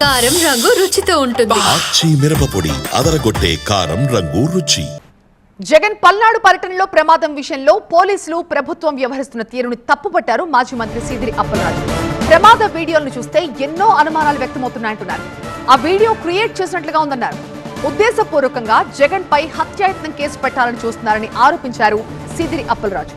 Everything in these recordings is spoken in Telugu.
కారం రంగు రుచితో ఉంటుంది. ఆచి మిరపపొడి అదరగొట్టే కారం రంగు రుచి. జగన్ పల్నాడు పర్యటనలో ప్రమాదం విషయంలో పోలీసులు ప్రభుత్వం వ్యవహరిస్తున్న తీరును తప్పుపట్టారు మాజీ మంత్రి సీదిరి అప్పలరాజు. ప్రమాద వీడియోలను చూస్తే ఎన్నో అనుమానాలు వ్యక్తమవుతున్నాయంటున్నారు ఆ వీడియో క్రియేట్ చేసినట్లుగా ఉందన్నారు. ఉద్దేశపూర్వకంగా జగన్ పై హత్యాయత్నం కేసు పెట్టాలని చూస్తున్నారని ఆరోపించారు సీదిరి అప్పలరాజు.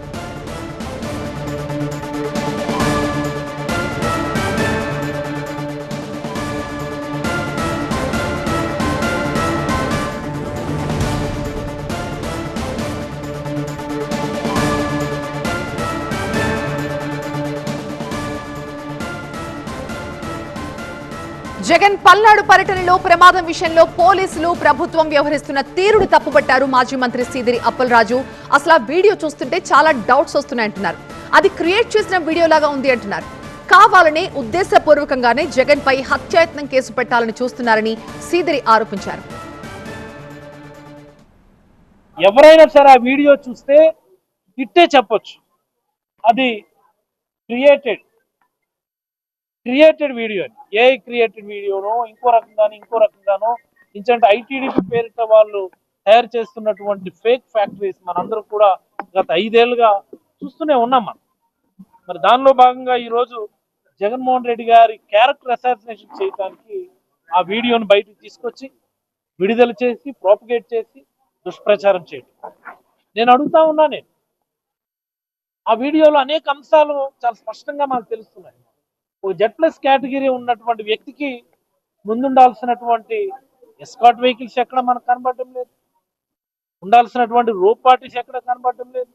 జగన్ పల్నాడు పర్యటనలో ప్రమాదం విషయంలో పోలీసులు ప్రభుత్వం వ్యవహరిస్తున్న తీరుడు తప్పుపట్టారు మాజీ మంత్రి సీదిరి అప్పలరాజు. అసలు ఆ వీడియో చూస్తుంటే చాలా డౌట్స్ వస్తున్నాయంటున్నారు. అది క్రియేట్ చేసిన వీడియోలాగా ఉంది అంటున్నారు. కావాలనే ఉద్దేశపూర్వకంగానే జగన్ పై హత్యాయత్నం కేసు పెట్టాలని చూస్తున్నారని సీదిరి ఆరోపించారు. ఎవరైనా సరే ఆ వీడియో చూస్తే ఇట్టే చెప్పొచ్చు. అది created. Created video AI created వీడియోను ఇంకో రకంగాను ఇంకో రకంగాను ఇంచంటే ఐటీడీపీ పేరిట వాళ్ళు తయారు చేస్తున్నటువంటి ఫేక్ ఫ్యాక్టరీస్ మనందరూ కూడా గత ఐదేళ్ళుగా చూస్తూనే ఉన్నాం మనం. మరి దానిలో భాగంగా ఈరోజు జగన్మోహన్ రెడ్డి గారి క్యారెక్టర్ అసాసినేషన్ చేయడానికి ఆ వీడియోని బయటకు తీసుకొచ్చి విడుదల చేసి ప్రాపగేట్ చేసి దుష్ప్రచారం చేయడం నేను అడుగుతా ఉన్నా నేను. ఆ వీడియోలో అనేక అంశాలు చాలా స్పష్టంగా మనకు తెలుస్తున్నాయి. జెడ్ ప్లస్ కేటగిరీ ఉన్నటువంటి వ్యక్తికి ముందుండాల్సినటువంటి ఎస్కాట్ వెహికల్స్ ఎక్కడ మనకు కనబడటం లేదు. ఉండాల్సినటువంటి రోప్ పార్టీస్ ఎక్కడ కనబడటం లేదు.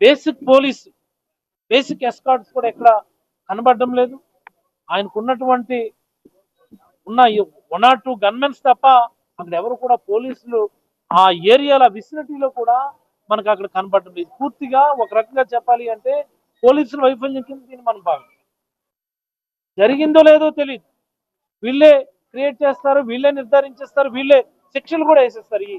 బేసిక్ పోలీస్ బేసిక్ ఎస్కాట్స్ కూడా ఎక్కడ కనబడటం లేదు. ఆయనకు ఉన్నటువంటి ఉన్న వన్ ఆర్ టూ గన్మెన్స్ తప్ప అక్కడ ఎవరు కూడా పోలీసులు ఆ ఏరియాల విసినిటీలో కూడా మనకు అక్కడ కనబడటం లేదు. పూర్తిగా ఒక రకంగా చెప్పాలి అంటే పోలీసుల వైఫల్యం కింద దీన్ని మనం భావించాం జరిగిందో లేదో తెలియదు వీళ్ళే క్రియేట్ చేస్తారు వీళ్ళే నిర్ధారించేస్తారు వీళ్ళే శిక్షలు కూడా వేసేస్తారు ఈ